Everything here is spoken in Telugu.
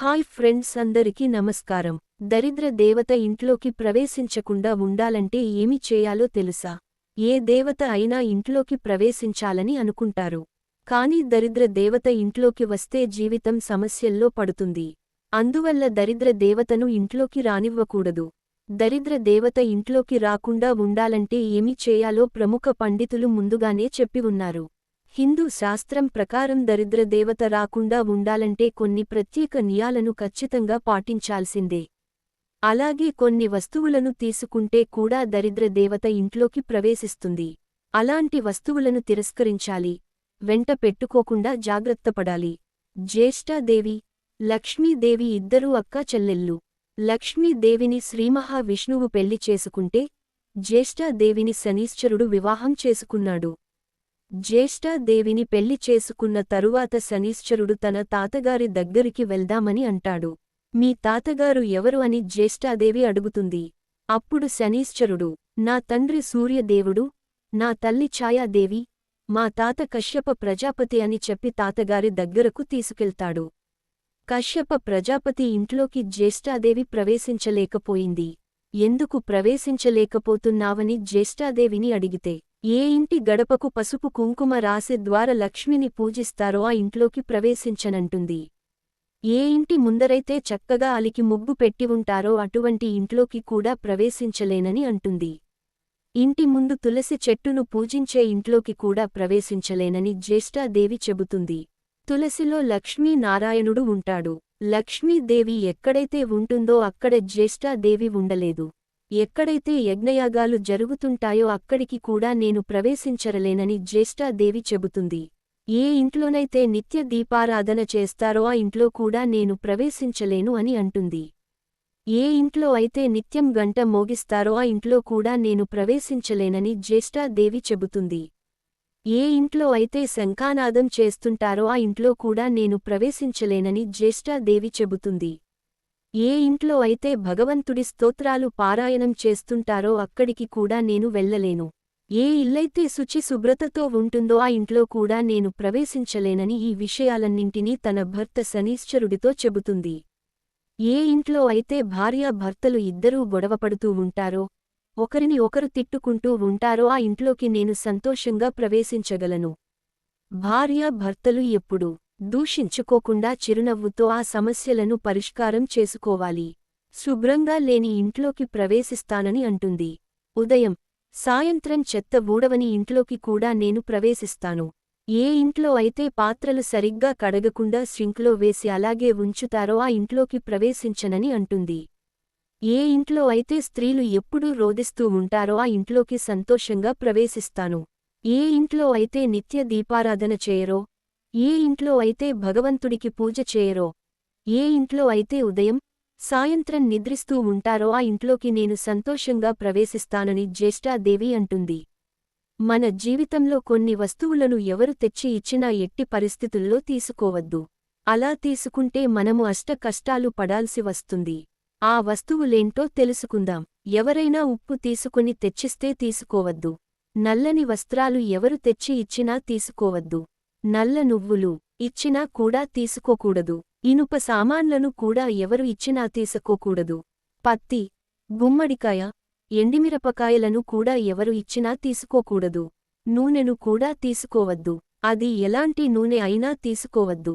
హాయ్ ఫ్రెండ్స్ అందరికీ నమస్కారం. దరిద్ర దేవత ఇంట్లోకి ప్రవేశించకుండా ఉండాలంటే ఏమి చేయాలో తెలుసా? ఏ దేవత అయినా ఇంట్లోకి ప్రవేశించాలని అనుకుంటారు. కాని దరిద్ర దేవత ఇంట్లోకి వస్తే జీవితం సమస్యల్లో పడుతుంది. అందువల్ల దరిద్ర దేవతను ఇంట్లోకి రానివ్వకూడదు. దరిద్ర దేవత ఇంట్లోకి రాకుండా ఉండాలంటే ఏమి చేయాలో ప్రముఖ పండితులు ముందుగానే చెప్పి ఉన్నారు. హిందూ శాస్త్రం ప్రకారం దరిద్ర దేవత రాకుండా ఉండాలంటే కొన్ని ప్రత్యేక నియాలను ఖచ్చితంగా పాటించాల్సిందే. అలాగే కొన్ని వస్తువులను తీసుకుంటే కూడా దరిద్ర దేవత ఇంట్లోకి ప్రవేశిస్తుంది. అలాంటి వస్తువులను తిరస్కరించాలి. వెంట పెట్టుకోకుండా జాగ్రత్తపడాలి జ్యేష్ఠాదేవి లక్ష్మీదేవి ఇద్దరూ అక్కా చెల్లెళ్ళు. లక్ష్మీదేవిని శ్రీమహావిష్ణువు పెళ్ళి చేసుకుంటే జ్యేష్ఠాదేవిని శనీశ్చరుడు వివాహం చేసుకున్నాడు. జ్యేష్ఠాదేవిని పెళ్ళి చేసుకున్న తరువాత శనీశ్చరుడు తన తాతగారి దగ్గరికి వెళ్దామని అంటాడు. మీ తాతగారు ఎవరు? అని జ్యేష్ఠాదేవి అడుగుతుంది. అప్పుడు శనీశ్చరుడు నా తండ్రి సూర్యదేవుడు నా తల్లి ఛాయాదేవి మా తాత కశ్యప ప్రజాపతి అని చెప్పి తాతగారి దగ్గరకు తీసుకెళ్తాడు. కశ్యప ప్రజాపతి ఇంట్లోకి జ్యేష్ఠాదేవి ప్రవేశించలేకపోయింది. ఎందుకు ప్రవేశించలేకపోతున్నావని జ్యేష్ఠాదేవిని అడిగితే ఏ ఇంటి గడపకు పసుపు కుంకుమ రాసే ద్వారా లక్ష్మిని పూజిస్తారో ఆ ఇంట్లోకి ప్రవేశించనంటుంది. ఏ ఇంటి ముందరైతే చక్కగా అలికి ముగ్గు పెట్టి ఉంటారో అటువంటి ఇంట్లోకి కూడా ప్రవేశించలేనని అంటుంది. ఇంటి ముందు తులసి చెట్టును పూజించే ఇంట్లోకి కూడా ప్రవేశించలేనని జ్యేష్ఠాదేవి చెబుతుంది. తులసిలో లక్ష్మీనారాయణుడు ఉంటాడు. లక్ష్మీదేవి ఎక్కడైతే ఉంటుందో అక్కడ జ్యేష్ఠాదేవి ఉండలేదు. ఎక్కడైతే యజ్ఞయాగాలు జరుగుతుంటాయో అక్కడికి కూడా నేను ప్రవేశించరలేనని జ్యేష్ఠాదేవి చెబుతుంది. ఏ ఇంట్లోనైతే నిత్య దీపారాధన చేస్తారో ఆ ఇంట్లో కూడా నేను ప్రవేశించలేను అని అంటుంది. ఏ ఇంట్లో అయితే నిత్యం గంట మోగిస్తారో ఆ ఇంట్లో కూడా నేను ప్రవేశించలేనని జ్యేష్ఠాదేవి చెబుతుంది. ఏ ఇంట్లో అయితే శంఖానాదం చేస్తుంటారో ఆ ఇంట్లో కూడా నేను ప్రవేశించలేనని జ్యేష్ఠాదేవి చెబుతుంది. ఏ ఇంట్లో అయితే భగవంతుడి స్తోత్రాలు పారాయణం చేస్తుంటారో అక్కడికి కూడా నేను వెళ్ళలేను. ఏ ఇల్లైతే శుచి శుభ్రతతో ఉంటుందో ఆ ఇంట్లో కూడా నేను ప్రవేశించలేనని ఈ విషయాలన్నింటినీ తన భర్త శనీశ్చరుడితో చెబుతుంది. ఏ ఇంట్లో అయితే భార్యాభర్తలు ఇద్దరూ గొడవపడుతూ ఉంటారో ఒకరిని ఒకరు తిట్టుకుంటూ ఉంటారో ఆ ఇంట్లోకి నేను సంతోషంగా ప్రవేశించగలను. భార్యాభర్తలు ఎప్పుడు దూషించుకోకుండా చిరునవ్వుతో ఆ సమస్యలను పరిష్కారం చేసుకోవాలి. శుభ్రంగా లేని ఇంట్లోకి ప్రవేశిస్తానని అంటుంది. ఉదయం సాయంత్రం చెత్త బూడవని ఇంట్లోకి కూడా నేను ప్రవేశిస్తాను. ఏ ఇంట్లో అయితే పాత్రలు సరిగ్గా కడగకుండా సింక్లో వేసి అలాగే ఉంచుతారో ఆ ఇంట్లోకి ప్రవేశించనని అంటుంది. ఏ ఇంట్లో అయితే స్త్రీలు ఎప్పుడూ రోధిస్తూ ఉంటారో ఆ ఇంట్లోకి సంతోషంగా ప్రవేశిస్తాను. ఏ ఇంట్లో అయితే నిత్య దీపారాధన చేయరో ఏ ఇంట్లో అయితే భగవంతుడికి పూజ చేయరో ఏ ఇంట్లో అయితే ఉదయం సాయంత్రం నిద్రిస్తూ ఉంటారో ఆ ఇంట్లోకి నేను సంతోషంగా ప్రవేశిస్తానని జ్యేష్ఠాదేవి అంటుంది. మన జీవితంలో కొన్ని వస్తువులను ఎవరు తెచ్చి ఇచ్చినా ఎట్టి పరిస్థితుల్లో తీసుకోవద్దు. అలా తీసుకుంటే మనము అష్ట కష్టాలు పడాల్సి వస్తుంది. ఆ వస్తువులేంటో తెలుసుకుందాం. ఎవరైనా ఉప్పు తీసుకుని తెచ్చిస్తే తీసుకోవద్దు. నల్లని వస్త్రాలు ఎవరు తెచ్చి ఇచ్చినా తీసుకోవద్దు. నల్ల నువ్వులు ఇచ్చినా కూడా తీసుకోకూడదు. ఇనుప సామాన్లను కూడా ఎవరు ఇచ్చినా తీసుకోకూడదు. పత్తి గుమ్మడికాయ ఎండిమిరపకాయలను కూడా ఎవరు ఇచ్చినా తీసుకోకూడదు. నూనెను కూడా తీసుకోవద్దు. అది ఎలాంటి నూనె అయినా తీసుకోవద్దు.